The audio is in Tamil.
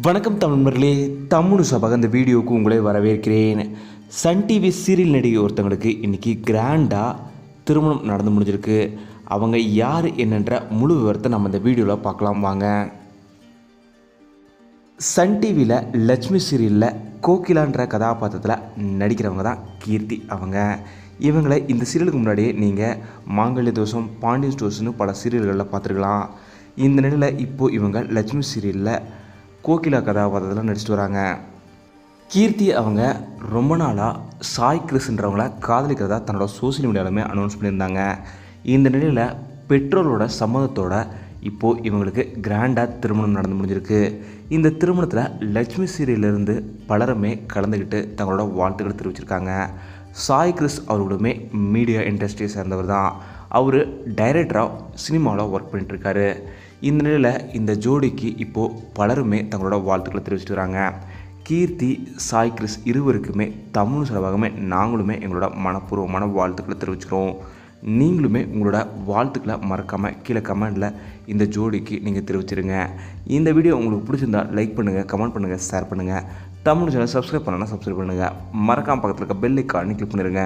வணக்கம் தமிழ்மர்களே தமிழ் சபாக இந்த வீடியோவுக்கு உங்களை வரவேற்கிறேன். சன் டிவி சீரியல் நடிகை ஒருத்தவங்களுக்கு இன்றைக்கி கிராண்டாக திருமணம் நடந்து முடிஞ்சிருக்கு. அவங்க யார் என்னன்ற முழு விவரத்தை நம்ம இந்த வீடியோவில் பார்க்கலாம் வாங்க. சன் டிவியில் லட்சுமி சீரியலில் கோகிலான்ற கதாபாத்திரத்தில் நடிக்கிறவங்க தான் கீர்த்தி அவங்க. இவங்களை இந்த சீரியலுக்கு முன்னாடியே நீங்கள் மாங்கல்ய தோஷம் பாண்டியன் ஸ்டோர்ஸ்னு பல சீரியல்களில் பார்த்துருக்கலாம். இந்த நிலையில் இப்போது இவங்க லட்சுமி சீரியலில் கோகிலா கதாபாத்திரத்தில் நடிச்சிட்டு வராங்க. கீர்த்தி அவங்க ரொம்ப நாளாக சாய் கிறிஸ்ன்றவங்கள காதலிக்கிறதா தன்னோட சோசியல் மீடியாலுமே அனௌன்ஸ் பண்ணியிருந்தாங்க. இந்த நிலையில் பெற்றோரோட சம்மதத்தோட இப்போது இவங்களுக்கு கிராண்டாக திருமணம் நடந்து முடிஞ்சிருக்கு. இந்த திருமணத்தில் லட்சுமி சீரியலிருந்து பலருமே கலந்துக்கிட்டு தங்களோட வாழ்த்துக்களை தெரிவிச்சிருக்காங்க. சாய் கிறிஸ் அவர்களுமே மீடியா இண்டஸ்ட்ரியை சேர்ந்தவர் தான் அவர் டைரக்டராக சினிமாவில் ஒர்க் பண்ணிட்டுருக்காரு இந்த நிலையில் இந்த ஜோடிக்கு இப்போது பலருமே தங்களோட வாழ்த்துக்களை தெரிவிச்சிட்டு வராங்க கீர்த்தி சாய் கிறிஸ் இருவருக்குமே தமிழ் செலவாகவே நாங்களுமே எங்களோட மனப்பூர்வமான வாழ்த்துக்களை தெரிவிச்சுக்கிறோம். நீங்களுமே உங்களோட வாழ்த்துக்களை மறக்காமல் கீழே கமெண்டில் இந்த ஜோடிக்கு நீங்கள் தெரிவிச்சிருங்க. இந்த வீடியோ உங்களுக்கு பிடிச்சிருந்தா லைக் பண்ணுங்கள் கமெண்ட் பண்ணுங்கள் ஷேர் பண்ணுங்கள் தமிழ் சேனல் சப்ஸ்கிரைப் பண்ணலாம் சப்ஸ்கிரைப் பண்ணுங்கள் மறக்காமல் பக்கத்தில் இருக்க பெல் ஐக்கானே கிளிக் பண்ணிடுங்க